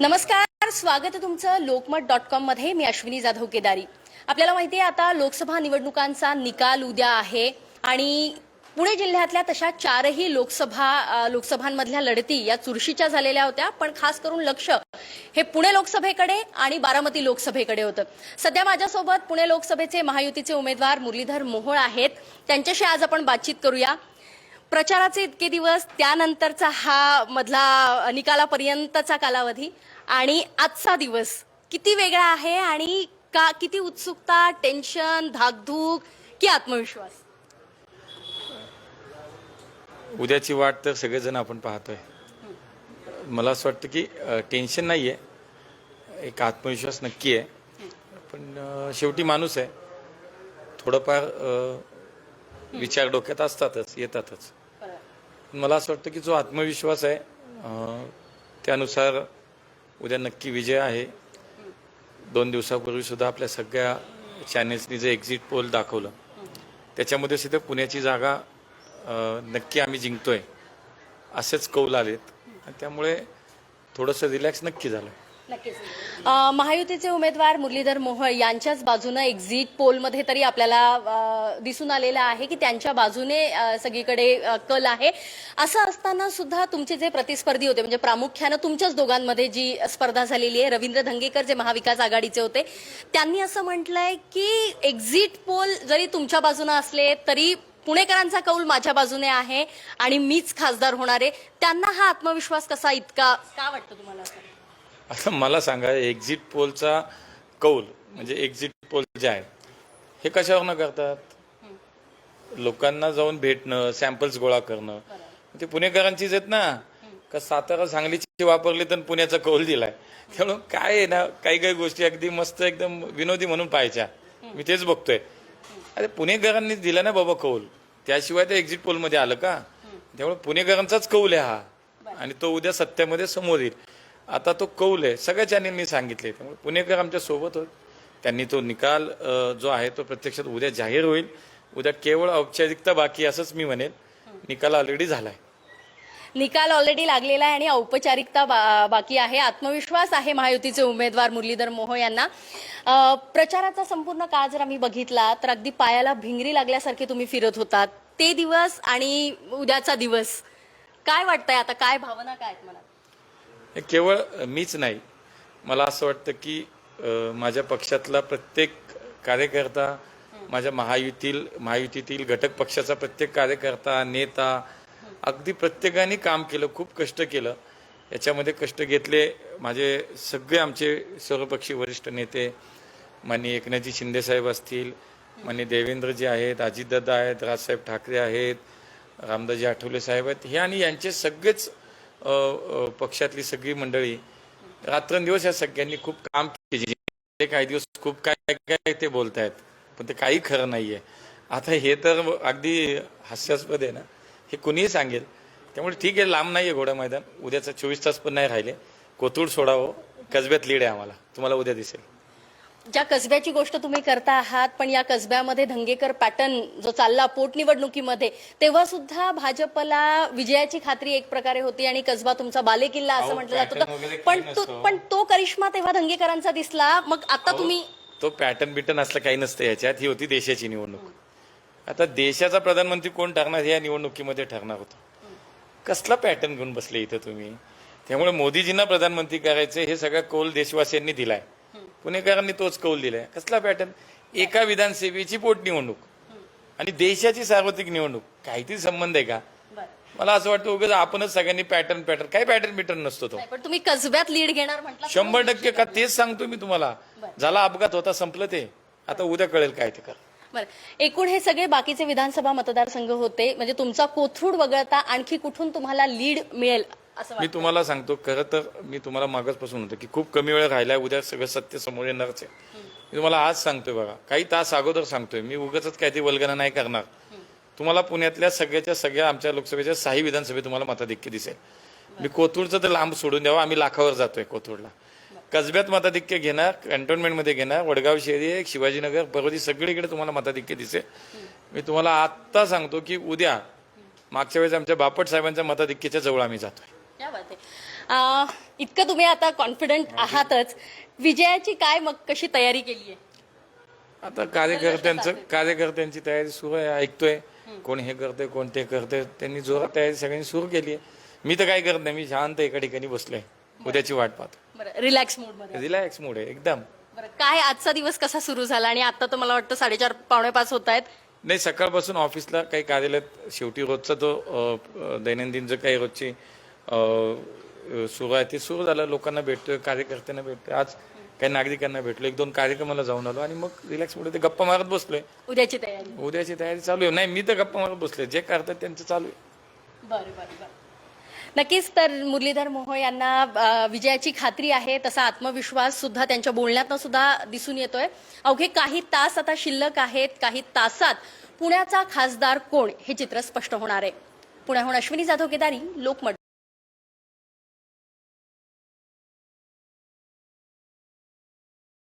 नमस्कार स्वागत आहे तुमचं लोकमत डॉट कॉममध्ये. मी अश्विनी जाधव केदारी. आपल्याला माहिती आहे आता लोकसभा निवडणुकांचा निकाल उद्या आहे आणि पुणे जिल्ह्यातल्या तशा चारही लोकसभा लोकसभांमधल्या लढती या चुरशीच्या झालेल्या होत्या. पण खास करून लक्ष हे पुणे लोकसभेकडे आणि बारामती लोकसभेकडे होतं. सध्या माझ्यासोबत पुणे लोकसभेचे महायुतीचे उमेदवार मुरलीधर मोहोळ आहेत. त्यांच्याशी आज आपण बातचीत करूया. प्रचाराचे इतके दिवस त्यानंतरचा हा मधला निकालापर्यंतचा कालावधी आणि आजचा दिवस किती वेगळा आहे आणि का किती उत्सुकता टेन्शन धाकधूक की आत्मविश्वास? उद्याची वाट तर सगळेजण आपण पाहतोय. मला असं वाटतं की टेन्शन नाही आहे एक आत्मविश्वास नक्की आहे. पण शेवटी माणूस आहे. थोडंफार विचार डोक्यात असतातच येतातच. मला असं वाटतं की जो आत्मविश्वास आहे त्यानुसार उद्या नक्की विजय आहे. दोन दिवसापूर्वी सुद्धा आपल्या सगळ्या चॅनेल्सनी जे एक्झिट पोल दाखवलं त्याच्यामध्ये सुद्धा पुण्याची जागा नक्की आम्ही जिंकतोय असेच कौल आलेत. आणि त्यामुळे थोडंसं रिलॅक्स नक्की झालं. नक्कीच. महायुतीचे उमेदवार मुरलीधर मोहोळ यांच्याच बाजूने एक्झिट पोलमध्ये तरी आपल्याला दिसून आलेलं आहे की त्यांच्या बाजूने सगळीकडे कल आहे. असं असताना सुद्धा तुमचे जे प्रतिस्पर्धी होते म्हणजे प्रामुख्यानं तुमच्याच दोघांमध्ये जी स्पर्धा झालेली आहे रवींद्र धंगेकर जे महाविकास आघाडीचे होते त्यांनी असं म्हटलंय की एक्झिट पोल जरी तुमच्या बाजूने असले तरी पुणेकरांचा कौल माझ्या बाजूने आहे आणि मीच खासदार होणार आहे. त्यांना हा आत्मविश्वास कसा इतका का वाटतं तुम्हाला आता मला सांगा एक्झिट पोलचा कौल म्हणजे एक्झिट पोल जे आहे हे कशावरनं करतात? लोकांना जाऊन भेटणं सॅम्पल्स गोळा करणं. ते पुणेकरांचीच आहेत ना. का सातारा सांगलीची वापरली तर पुण्याचा कौल दिलाय. त्यामुळं काय आहे ना काही काही गोष्टी अगदी मस्त एकदम विनोदी म्हणून पाहायच्या. मी तेच बघतोय. अरे पुणेकरांनी दिला ना बाबा कौल. त्याशिवाय ते एक्झिट पोलमध्ये आलं का? त्यामुळे पुणेकरांचाच कौल आहे हा. आणि तो उद्या सत्यामध्ये समोर येईल. आता तो कौल आहे. सगळ्या चॅनेलनी सांगितले त्यामुळे पुणेकर आमच्यासोबत होत. त्यांनी तो निकाल जो आहे तो प्रत्यक्षात उद्या जाहीर होईल. उद्या केवळ औपचारिकता बाकी असंच मी म्हणेन. निकाल ऑलरेडी झालाय. निकाल ऑलरेडी लागलेला आहे आणि औपचारिकता बा- बाकी आहे. आत्मविश्वास आहे महायुतीचे उमेदवार मुरलीधर मोहो यांना. प्रचाराचा संपूर्ण काळ जर आम्ही बघितला तर अगदी पायाला भिंगरी लागल्यासारखे तुम्ही फिरत होतात. ते दिवस आणि उद्याचा दिवस. काय वाटतंय आता? काय भावना काय आहेत मला केवळ मीच नाही. मला असं वाटतं की माझ्या पक्षातला प्रत्येक कार्यकर्ता माझ्या महायुतील महायुतीतील घटक पक्षाचा प्रत्येक कार्यकर्ता नेता अगदी प्रत्येकाने काम केलं खूप कष्ट केलं. याच्यामध्ये कष्ट घेतले माझे सगळे आमचे सर्वपक्षी वरिष्ठ नेते माननीय एकनाथजी शिंदेसाहेब असतील माननीय देवेंद्रजी आहेत अजितदादा आहेत राजसाहेब ठाकरे आहेत रामदासजी आठवले साहेब आहेत हे आणि यांचे सगळेच पक्षातली सगळी मंडळी रात्रंदिवस या सगळ्यांनी खूप काम केले ते काही दिवस खूप काय काय ते बोलतायत पण ते काही खरं नाहीये. आता हे तर अगदी हास्यास्पद आहे ना हे कुणीही सांगेल. त्यामुळे ठीक आहे लांब नाहीये घोडा मैदान. उद्याचा चोवीस तास पण नाही राहिले. कोथरूड सोडावं. कसब्यात लीड आहे आम्हाला. तुम्हाला उद्या दिसेल. ज्या कसब्याची गोष्ट तुम्ही करता आहात पण या कसब्यामध्ये धंगेकर पॅटर्न जो चालला पोटनिवडणुकीमध्ये तेव्हा सुद्धा भाजपला विजयाची खात्री एक प्रकारे होती आणि कसबा तुमचा बालेकिल्ला असं म्हटलं जात. होतं पण तो. पण तो करिश्मा तेव्हा धंगेकरांचा दिसला. मग आता तुम्ही तो पॅटर्न बिटर्न असलं काही नसतं याच्यात. ही होती देशाची निवडणूक. आता देशाचा प्रधानमंत्री कोण ठरणार हे या निवडणुकीमध्ये ठरणार होतं. कसला पॅटर्न घेऊन बसले इथं तुम्ही? त्यामुळे मोदीजींना प्रधानमंत्री करायचे हे सगळं कौल देशवासियांनी दिलाय. पुणेकरांनी तोच कौल दिलाय. कसला पॅटर्न एका विधानसभेची पोटनिवडणूक आणि देशाची सार्वत्रिक निवडणूक. काहीतरी संबंध आहे का? मला असं वाटतं उगाच आपणच सगळ्यांनी पॅटर्न पॅटर्न काय पॅटर्न बिटर्न नसतो तो? पण तुम्ही कसब्यात लीड घेणार शंभर टक्के का? तेच सांगतो मी तुम्हाला. झाला अपघात होता संपलं ते. आता उद्या कळेल काय ते कर. बरं. एकूण हे सगळे बाकीचे विधानसभा मतदारसंघ होते. म्हणजे तुमचा कोथरूड वगळता आणखी कुठून तुम्हाला लीड मिळेल? असं मी वाटतं तुम्हाला सांगतो खरं तर मी तुम्हाला मागासपासून होतो की खूप कमी वेळ राहिलाय उद्या सगळं सत्य समोर येणारच आहे. मी तुम्हाला आज सांगतोय बघा काही तास अगोदर सांगतोय मी उगाच काही ती वल्गना नाही करणार. तुम्हाला पुण्यातल्या सगळ्याच्या सगळ्या आमच्या लोकसभेच्या साही विधानसभेत तुम्हाला मताधिक्य दिसेल. मी कोथरूडचं तर लांब सोडून द्यावं आम्ही लाखावर जातोय कोथरूडला. कसब्यात मताधिक्य घेणार कॅन्टोन्मेंटमध्ये घेणार वडगाव शहरी शिवाजीनगर परवधी सगळीकडे तुम्हाला मताधिक्य दिसेल. मी तुम्हाला आत्ता सांगतो की उद्या मागच्या वेळेस आमच्या बापट साहेबांच्या मताधिक्याच्या जवळ आम्ही जातोय. क्या बात आहे. अं, इतकं तुम्ही आता कॉन्फिडंट आहातच. विजयाची काय मग कशी तयारी केली आहे आता कार्यकर्त्यांचं कार्यकर्त्यांची तयारी सुरू आहे ऐकतोय. कोण हे करते कोण ते करते त्यांनी जोरात तयारी सगळ्यांनी सुरू केली आहे मी तर काय करत नाही मी शांत एका ठिकाणी बसलोय. उद्याची वाट पाहतो. रिलॅक्स मोडमध्ये रिलॅक्स मूड आहे एकदम. काय आजचा दिवस कसा सुरू झाला? आणि आता तर मला वाटतं साडेचार पावणे पाच होत आहेत. नाही सकाळपासून ऑफिसला काही कार्यालयात शेवटी रोजचा तो दैनंदिन जो काही रोजची सुरू आहे. ते सुरू झालं लोकांना भेटतोय कार्यकर्त्यांना भेटतोय. आज काही नागरिकांना भेटलो. एक दोन कार्यक्रमाला जाऊन आलो आणि मग रिलॅक्समध्ये ते गप्पा मारत बसलोय. उद्याची तयारी. उद्याची तयारी चालू आहे. नाही मी तर गप्पा मारत बसलोय. जे करतात त्यांचं चालू आहे. बरं बरं बरं. नक्कीच तर मुरलीधर मोहोळ यांना विजयाची खात्री आहे तसा आत्मविश्वास सुद्धा त्यांच्या बोलण्यातनं सुद्धा दिसून येतोय. अवघे काही तास आता शिल्लक आहेत काही तासात पुण्याचा खासदार कोण हे चित्र स्पष्ट होणार आहे. पुण्याहून अश्विनी जाधव केदारी लोकमत.